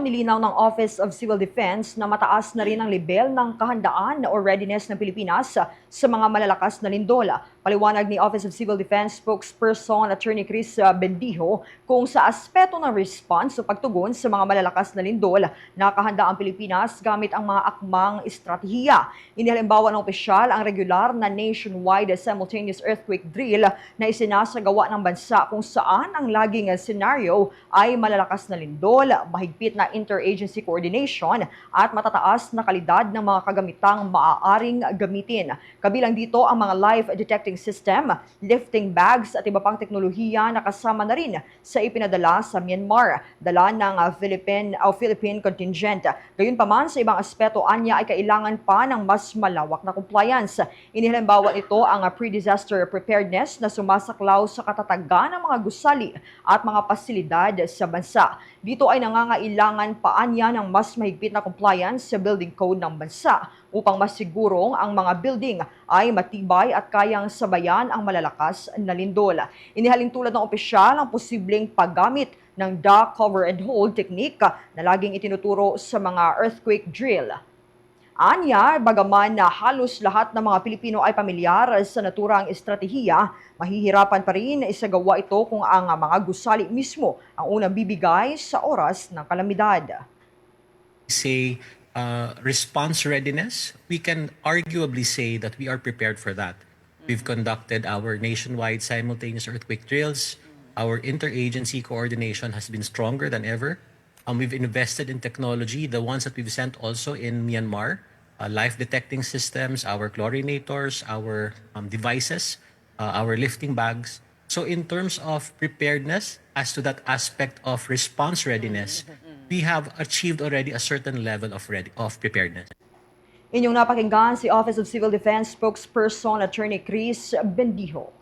Nilinaw ng Office of Civil Defense na mataas na rin ang level ng kahandaan o readiness ng Pilipinas sa mga malalakas na lindol. Paliwanag ni Office of Civil Defense spokesperson Attorney Chris uh, Bendijo kung sa aspeto ng response o pagtugon sa mga malalakas na lindol, nakahanda ang Pilipinas gamit ang mga akmang estratehiya. Inihalimbawa ng opisyal ang regular na nationwide simultaneous earthquake drill na isinasagawa ng bansa kung saan ang laging senaryo ay malalakas na lindol, mahigpit na interagency coordination at matataas na kalidad ng mga kagamitang maaaring gamitin. Kabilang dito ang mga live detecting system, lifting bags at iba pang teknolohiya na kasama na rin sa ipinadala sa Myanmar, dala ng uh, Philippine, o Philippine contingent. Gayunpaman sa ibang aspeto anya ay kailangan pa ng mas malawak na compliance. Inihalimbawa ito ang uh, pre-disaster preparedness na sumasaklaw sa katatagan ng mga gusali at mga pasilidad sa bansa. Dito ay nangangailangan pa anya ng mas mahigpit na compliance sa building code ng bansa upang masigurong ang mga building ay matibay at kayang sabayan ang malalakas na lindol. Inihalin tulad ng opisyal ang posibleng paggamit ng duck cover and hold technique na laging itinuturo sa mga earthquake drill. Anya, bagaman na halos lahat ng mga Pilipino ay pamilyar sa naturang estratehiya, mahihirapan pa rin na isagawa ito kung ang mga gusali mismo ang unang bibigay sa oras ng kalamidad. say uh, response readiness, we can arguably say that we are prepared for that. We've conducted our nationwide simultaneous earthquake drills. Our interagency coordination has been stronger than ever. Um, we've invested in technology, the ones that we've sent also in Myanmar, uh, life detecting systems, our chlorinators, our um, devices, uh, our lifting bags. So in terms of preparedness, as to that aspect of response readiness, we have achieved already a certain level of ready, of preparedness. Inyong napakinggan si Office of Civil Defense spokesperson Attorney Chris Bendijo.